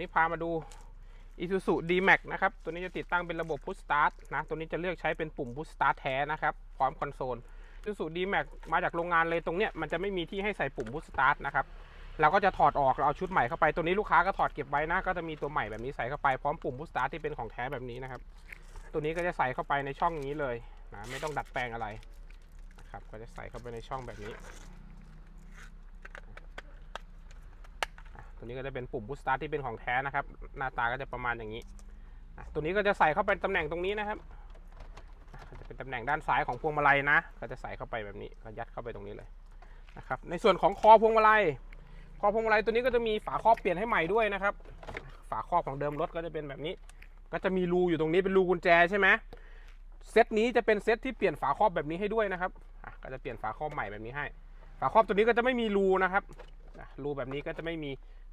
นี้พามาดู Isuzu D-Max นะครับ ตัวนี้จะติดตั้งเป็นระบบ Push Start นะ ตัวนี้จะเลือกใช้เป็นปุ่ม Push Start แท้นะครับ พร้อมคอนโซล Isuzu D-Max มาจากโรงงานเลยตรงเนี้ยมันจะไม่มีที่ให้ใส่ปุ่ม Push Start นะครับเราก็จะถอดออกเราเอาชุดใหม่เข้าไป ตัวนี้ลูกค้าก็ถอดเก็บไว้นะ ก็จะมีตัวใหม่แบบนี้ใส่เข้าไปพร้อมปุ่ม Push Start ที่เป็นของแท้แบบนี้นะครับ ตัวนี้ก็จะใส่เข้าไปในช่องนี้เลยนะ ไม่ต้องดัดแปลงอะไรนะครับ ก็จะใส่เข้าไปในช่องแบบนี้ อะ ตัวนี้ก็จะเป็นปุ่ม Push Start ที่เป็นของแท้นะครับ หน้าตาก็จะประมาณอย่างนี้ ตัวนี้ก็จะใส่เข้าไปตำแหน่งตรงนี้นะครับจะเป็นตำแหน่งด้านซ้ายของพวงมาลัยนะ ก็จะใส่เข้าไปแบบนี้ก็ยัดเข้าไปตรงนี้เลยนะครับ ในส่วนของคอพวงมาลัย คอพวงมาลัยตัวนี้ก็จะมีฝาครอบเปลี่ยนให้ใหม่ด้วยนะครับ ฝาครอบของเดิมรถก็จะเป็นแบบนี้ ก็จะมีรูอยู่ตรงนี้เป็นรูกุญแจใช่ไหมเซตนี้จะเป็นเซตที่เปลี่ยนฝาครอบแบบนี้ให้ด้วยนะครับ ก็จะเปลี่ยนฝาครอบใหม่แบบนี้ให้ ฝาครอบตัวนี้ก็จะไม่มีรูนะครับรูแบบนี้ก็จะไม่มี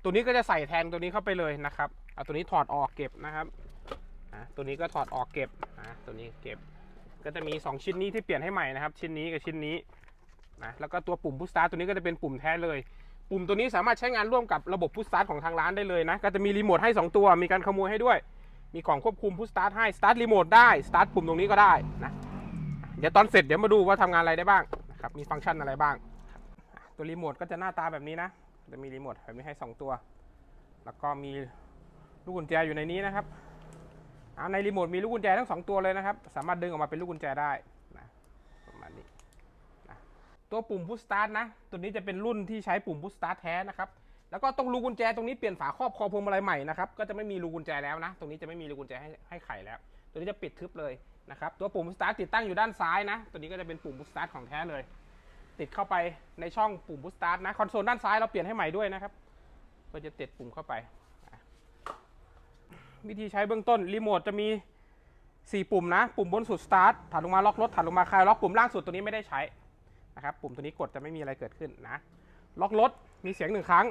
ตัวนี้ก็จะใส่แทนตัวนี้เข้าไปเลยนะครับเอาตัวนี้ถอดออกเก็บนะครับตัวนี้ก็ถอดออกเก็บอะตัวนี้เก็บ ก็จะมี 2 ชิ้นนี้ที่เปลี่ยนให้ใหม่นะครับ ชิ้นนี้กับชิ้นนี้นะแล้วก็ตัวปุ่มพุชสตาร์ตัวนี้ก็จะเป็นปุ่มแท้เลย ปุ่มตัวนี้สามารถใช้งานร่วมกับระบบพุชสตาร์ของทางร้านได้เลยนะก็จะมีรีโมทให้ 2 ตัวมีการขโมยให้ด้วย มีกล่องควบคุมพุชสตาร์ให้สตาร์ทรีโมทได้สตาร์ทปุ่มตรงนี้ก็ได้นะเดี๋ยวตอนเสร็จเดี๋ยวมาดูว่าทำงานอะไรได้บ้างนะครับมีฟังก์ชันอะไรบ้าง ตัวรีโมทก็จะหน้าตาแบบนี้นะ จะมีรีโมทแบบนี้ให้ 2 ตัว แล้วก็มีลูกกุญแจอยู่ในนี้นะครับในรีโมทมีลูกกุญแจทั้ง 2 ตัวเลยนะครับ สามารถดึงออกมาเป็นลูกกุญแจได้นะประมาณนี้นะตัวปุ่ม push start นะ ตัวนี้จะเป็นรุ่นที่ใช้ปุ่ม push start แท้นะครับแล้วก็ตรงรูกุญแจตรงนี้เปลี่ยนฝาครอบคอพวงมาลัยใหม่นะครับก็จะไม่มีรูกุญแจแล้วนะ ตรงนี้จะไม่มีรูกุญแจให้ให้ไขแล้ว ตัวนี้จะปิดทึบเลยนะครับตัวปุ่ม push start ติดตั้งอยู่ด้านซ้ายนะ ตัวนี้ก็จะเป็นปุ่ม push start ของแท้เลย ติดเข้าไปในช่องปุ่ม push start นะคอนโซลด้านซ้ายเราเปลี่ยนให้ใหม่ด้วยนะครับก็จะติดปุ่มเข้าไป วิธีใช้เบื้องต้นรีโมทจะมี 4 ปุ่มนะ ปุ่มบนสุด start ถัดลงมาล็อกรถถัดลงมาคลายล็อกปุ่มล่างสุดตัวนี้ไม่ได้ใช้นะครับปุ่มตัวนี้กดจะไม่มีอะไรเกิดขึ้นนะล็อกรถมีเสียงหนึ่งครั้ง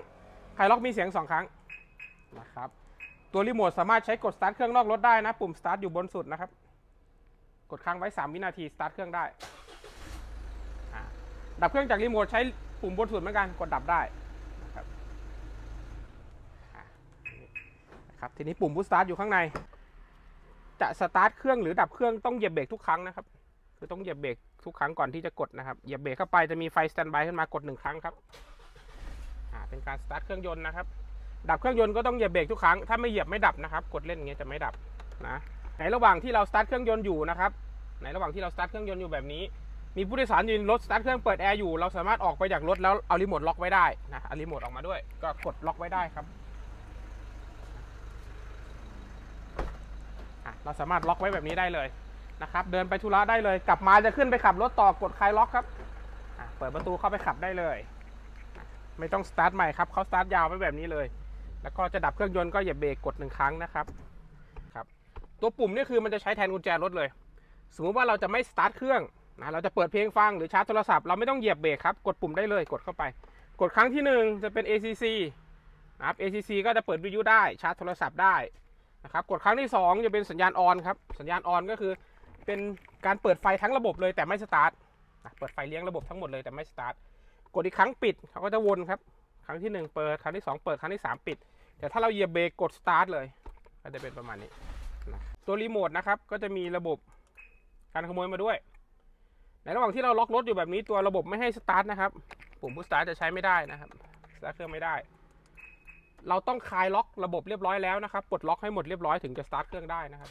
คลายล็อกมีเสียงสองครั้งนะครับตัวรีโมทสามารถใช้กด start เครื่องนอกรถได้นะ ปุ่ม start อยู่บนสุดนะครับกดค้างไว้ 3 วินาที start เครื่องได้ ดับเครื่องจากรีโมทใช้ปุ่มบนสุดเหมือนกันกดดับได้นะครับทีนี้ปุ่ม push start อยู่ข้างใน จะสตาร์ทเครื่องหรือดับเครื่องต้องเหยียบเบรกทุกครั้งนะครับคือต้องเหยียบเบรกทุกครั้งก่อนที่จะกดนะครับเหยียบเบรกเข้าไปจะมีไฟสแตนบายขึ้นมากดหนึ่งครั้งครับอ่าเป็นการสตาร์ทเครื่องยนต์นะครับดับเครื่องยนต์ก็ต้องเหยียบเบรกทุกครั้งถ้าไม่เหยียบไม่ดับนะครับ กดเล่นอย่างเงี้ยจะไม่ดับนะในระหว่างที่เราสตาร์ทเครื่องยนต์อยู่นะครับในระหว่างที่เราสตาร์ทเครื่องยนต์อยู่แบบนี้ มีผู้โดยสารยู่ในรถสตาร์ทเครื่องเปิดแอร์อยู่ เราสามารถออกไปจากรถแล้วเอารีโมทล็อกไว้ได้นะเอารีโมทออกมาด้วย ก็กดล็อกไว้ได้ครับเราสามารถล็อกไว้แบบนี้ได้เลยนะครับ เดินไปธุระได้เลย กลับมาจะขึ้นไปขับรถต่อกดคลายล็อกครับเปิดประตูเข้าไปขับได้เลย ไม่ต้องสตาร์ทใหม่ครับเขาสตาร์ทยาวไว้แบบนี้เลย แล้วก็จะดับเครื่องยนต์ก็อย่าเบรกกดหนึ่งครั้งนะครับครับ ตัวปุ่มนี่คือมันจะใช้แทนกุญแจรถเลย สมมุติว่าเราจะไม่สตาร์ทเครื่อง นะเราจะเปิดเพลงฟังหรือชาร์จโทรศัพท์เราไม่ต้องเหยียบเบรกครับกดปุ่มได้เลยกดเข้าไป กดครั้งที่หนึ่งจะเป็น ACC นะครับ ACC ก็จะเปิดวิทยุได้ชาร์จโทรศัพท์ได้นะครับกดครั้งที่ 2 จะเป็นสัญญาณออนครับสัญญาณออนก็คือเป็นการเปิดไฟทั้งระบบเลยแต่ไม่สตาร์ทอะเปิดไฟเลี้ยงระบบทั้งหมดเลยแต่ไม่สตาร์ทกดอีกครั้งปิดเขาก็จะวนครับครั้งที่ 1 เปิดครั้งที่ 2 เปิดครั้งที่ 3 ปิด แต่ถ้าเราเหยียบเบรกกดสตาร์ทเลยก็จะเป็นประมาณนี้นะตัวรีโมทนะครับก็จะมีระบบการขโมยมาด้วย ในระหว่างที่เราล็อกรถอยู่แบบนี้ตัวระบบไม่ให้สตาร์ทนะครับ ปุ่มพุชสตาร์ทจะใช้ไม่ได้นะครับสตาร์ทเครื่องไม่ได้ เราต้องคลายล็อกระบบเรียบร้อยแล้วนะครับปลดล็อกให้หมดเรียบร้อยถึงจะสตาร์ทเครื่องได้นะครับ